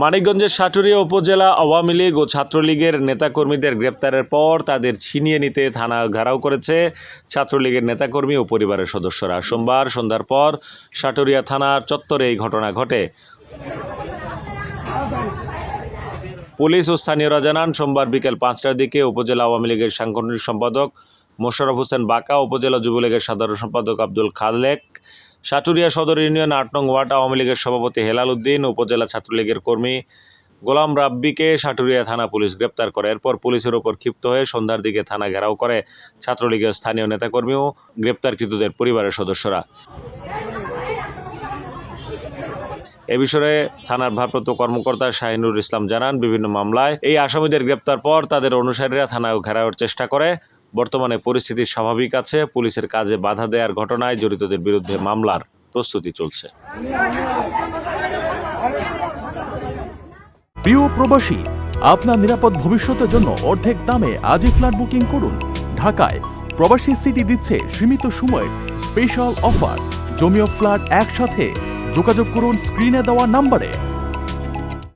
মানিকগঞ্জের সাটুরিয়া উপজেলা আওয়ামী লীগ ও ছাত্রলীগের নেতাকর্মীদের গ্রেপ্তারের পর তাদের ছিনিয়ে নিতে থানা ঘেরাও করেছে ছাত্রলীগের নেতাকর্মী ও পরিবারের সদস্যরা। সোমবার সন্ধ্যার পর সাটুরিয়া থানার চত্বরে এই ঘটনা ঘটে। পুলিশ ও স্থানীয়রা জানান, সোমবার বিকেল পাঁচটার দিকে উপজেলা আওয়ামী লীগের সাংগঠনিক সম্পাদক মোশাররফ হোসেন বাঁকা, উপজেলা যুবলীগের সাধারণ সম্পাদক আব্দুল খালেক সাটুরিয়া সদর ইউনিয়ন আট নং ওয়ার্ড আওয়ামী লীগের সভাপতি হেলাল উদ্দিন, উপজেলা ছাত্রলীগের কর্মী গোলাম রাব্বিকে সাটুরিয়া থানা পুলিশ গ্রেপ্তার করে। এরপর পুলিশের ওপর ক্ষিপ্ত হয়ে সন্ধ্যার দিকে থানা ঘেরাও করে ছাত্রলীগের স্থানীয় নেতাকর্মী ও গ্রেপ্তারকৃতদের পরিবারের সদস্যরা। এ বিষয়ে থানার ভারপ্রাপ্ত কর্মকর্তা শাহিনুর ইসলাম জানান, বিভিন্ন মামলায় এই আসামিদের গ্রেপ্তার পর তাদের অনুসারীরা থানায় ঘেরাওয়ার চেষ্টা করে। বর্তমানে পরিস্থিতি স্বাভাবিক আছে, পুলিশের কাজে বাধা দেওয়ার ঘটনায় জড়িতদের বিরুদ্ধে মামলার প্রস্তুতি চলছে। প্রিয় প্রবাসী, আপনার নিরাপদ ভবিষ্যতের জন্য অর্ধেক দামে আজই ফ্ল্যাট বুকিং করুন। ঢাকায় প্রবাসী সিটি দিচ্ছে সীমিত সময়ের স্পেশাল অফার জমিও ফ্ল্যাট একসাথে যোগাযোগ করুন স্ক্রিনে দেওয়া নাম্বারে।